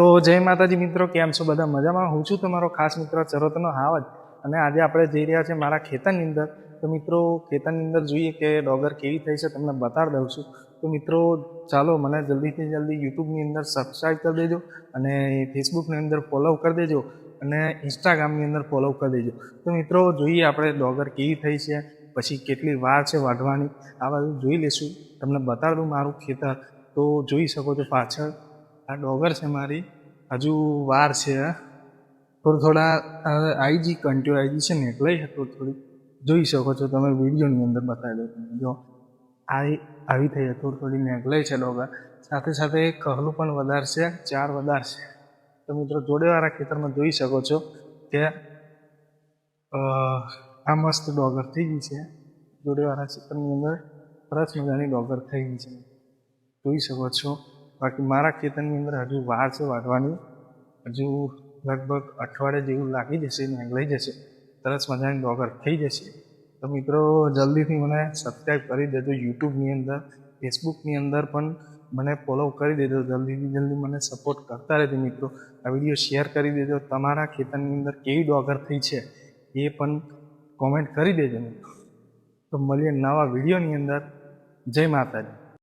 તો જય માતાજી મિત્રો, કેમ છો? બધા મજામાં? હું છું તમારો ખાસ મિત્ર ચરોતનો હાવજ. અને આજે આપણે જઈ રહ્યા છીએ મારા ખેતરની અંદર. તો મિત્રો, ખેતરની અંદર જોઈએ કે ડોગર કેવી થઈ છે, તમને બતાડી દઉં છું. તો મિત્રો, ચાલો મને જલ્દીથી જલ્દી યુટ્યુબની અંદર સબસ્ક્રાઈબ કરી દેજો અને ફેસબુકની અંદર ફોલો કરી દેજો અને ઇન્સ્ટાગ્રામની અંદર ફોલો કરી દેજો. તો મિત્રો, જોઈએ આપણે ડોગર કેવી થઈ છે, પછી કેટલી વાર છે વાઢવાની. આ બધું જોઈ લઈશું તમને બતાડું મારું ખેતર. તો જોઈ શકો છો પાછળ. આ ડોગર છે મારી. હજુ વાર છે થોડા થોડા આઈજી કંટ્યો આઈજી છે ને, એટલે થોડી થોડી. જોઈ શકો છો તમે વિડીયોની અંદર બતાવી દો જો, આ આવી થઈ થોડી થોડી નેકલાઈ છે ડોગર. સાથે સાથે કહલું પણ વધારે છે, ચાર વધારશે તો મિત્રો, જોડેવાળા ખેતરમાં જોઈ શકો છો કે આ મસ્ત ડોગર થઈ ગઈ છે. જોડેવાળા ખેતરની અંદર સરસ મજાની ડોગર થઈ ગઈ છે. જોઈ શકો છો. બાકી મારા ખેતરની અંદર હજુ વાર છે વાઢવાની. હજુ લગભગ અઠવાડિયે જેવું લાગી જશે ને લઈ જશે. સરસ મજાની ડોગર થઈ જશે. તો મિત્રો, જલ્દીથી મને સબસ્ક્રાઈબ કરી દેજો યુટ્યુબની અંદર. ફેસબુકની અંદર પણ મને ફોલો કરી દેજો. જલ્દીથી જલ્દી મને સપોર્ટ કરતા રહેજો મિત્રો. આ વીડિયો શેર કરી દેજો. તમારા ખેતરની અંદર કેવી ડોગર થઈ છે એ પણ કોમેન્ટ કરી દેજો મિત્રો. તો મળીએ નવા વિડીયોની અંદર. જય માતાજી.